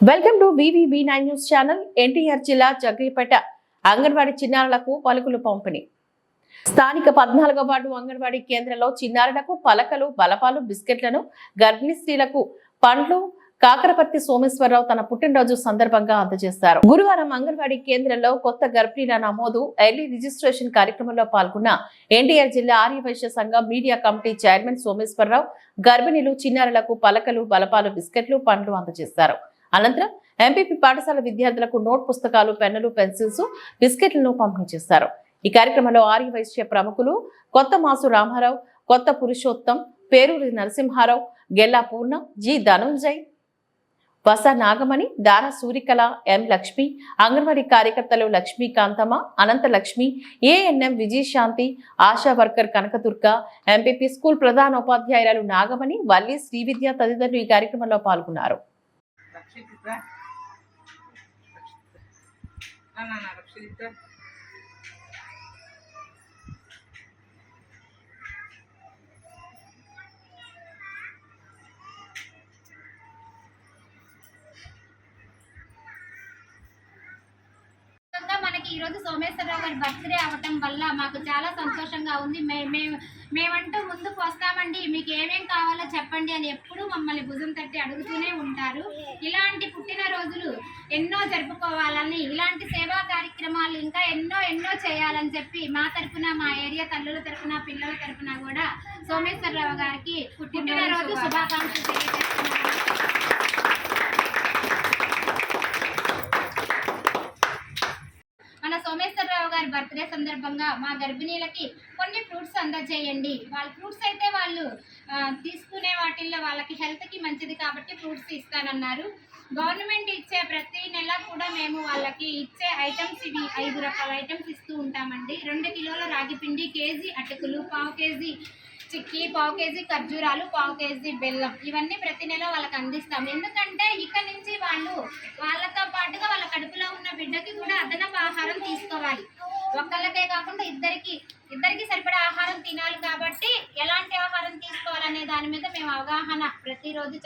Welcome to V V B nine news channel NTR జిల్లా జగ్గయ్యపేట అంగన్వాడీ చిన్నారులకు పలుకులు పంపిణీ. స్థానిక పద్నాలుగో వార్డు అంగన్వాడీ కేంద్రంలో చిన్నారులకు పలకలు బలపాలు బిస్కెట్లను గర్భిణీ స్త్రీలకు పండ్లు కాకరపర్తి సోమేశ్వరరావు తన పుట్టినరోజు సందర్భంగా అందజేశారు గురువారం అంగన్వాడీ కేంద్రంలో కొత్త గర్భిణీల నమోదు ఎర్లీ రిజిస్ట్రేషన్ కార్యక్రమంలో పాల్గొన్న ఎన్టీఆర్ జిల్లా ఆర్యవైశ్య సంఘం మీడియా కమిటీ చైర్మన్ సోమేశ్వరరావు గర్భిణీలు చిన్నారులకు పలకలు బలపాలు బిస్కెట్లు పండ్లు అందజేశారు అనంతరం ఎంపీపీ పాఠశాల విద్యార్థులకు నోట్ పుస్తకాలు పెన్నులు పెన్సిల్స్ బిస్కెట్లను పంపిణీ చేశారు ఈ కార్యక్రమంలో ఆర్య వైశ్య ప్రముఖులు కొత్త మాసు రామారావు కొత్త పురుషోత్తం పేరూరి నరసింహారావు గెల్లా పూర్ణ జి ధనుంజయ్ వస నాగమణి దారా సూరికళ ఎం లక్ష్మి అంగన్వాడీ కార్యకర్తలు Lakshmi Kanthamma Anantha Lakshmi ANM Vijayashanti ASHA worker Kanakadurga MPP school ప్రధానోపాధ్యాయురాలు Nagamani Valli Srividya తదితరులు ఈ కార్యక్రమంలో పాల్గొన్నారు. ರಕ್ಷಿತ ರಕ್ಷಿತ ನಾನು ರಕ್ಷಿತ మనకి ఈరోజు సోమేశ్వరరావు గారి బర్త్డే అవ్వటం వల్ల మాకు చాలా సంతోషంగా ఉంది. మేము మేమంటూ ముందుకు వస్తామండి. మీకు ఏమేం కావాలో చెప్పండి అని ఎప్పుడూ మమ్మల్ని భుజం తట్టి అడుగుతూనే ఉంటారు. ఇలాంటి పుట్టినరోజులు ఎన్నో జరుపుకోవాలని ఇలాంటి సేవా కార్యక్రమాలు ఇంకా ఎన్నో ఎన్నో చేయాలని చెప్పి మా తరపున మా ఏరియా తల్లుల తరపున పిల్లల తరపున కూడా సోమేశ్వరరావు గారికి పుట్టినరోజు శుభాకాంక్షలు తెలియజేస్తున్నాను మన సోమేశ్వరరావు గారి బర్త్డే సందర్భంగా మా గర్భిణీలకి కొన్ని ఫ్రూట్స్ అందజేయండి. వాళ్ళ ఫ్రూట్స్ అయితే వాళ్ళు తీసుకునే వాటిల్లో వాళ్ళకి హెల్త్కి మంచిది కాబట్టి ఫ్రూట్స్ ఇస్తానన్నారు. గవర్నమెంట్ ఇచ్చే ప్రతి నెల కూడా మేము వాళ్ళకి ఇచ్చే ఐటమ్స్ ఇవి ఐదు రకాల ఐటమ్స్ ఇస్తూ ఉంటామండి. రెండు కిలోల రాగి పిండి కేజీ అటుకులు పావు కేజీ చిక్కీ పావు కేజీ ఖర్జూరాలు పావు కేజీ బెల్లం. ఇవన్నీ ప్రతి నెల వాళ్ళకి అందిస్తాం. ఎందుకంటే ఇక్కడ నుంచి వాళ్ళు వాళ్ళతో పాటుగా వాళ్ళ కడుపులో ఉన్న బిడ్డకి కూడా అదనపు ఆహారం తీసుకోవాలి. ఒక్కళ్ళకే కాకుండా ఇద్దరికి ఇద్దరికి సరిపడా ఆహారం తినాలి కాబట్టి ఎలాంటి ఆహారం తీసుకోవాలనే దాని మీద మేము అవగాహన ప్రతిరోజు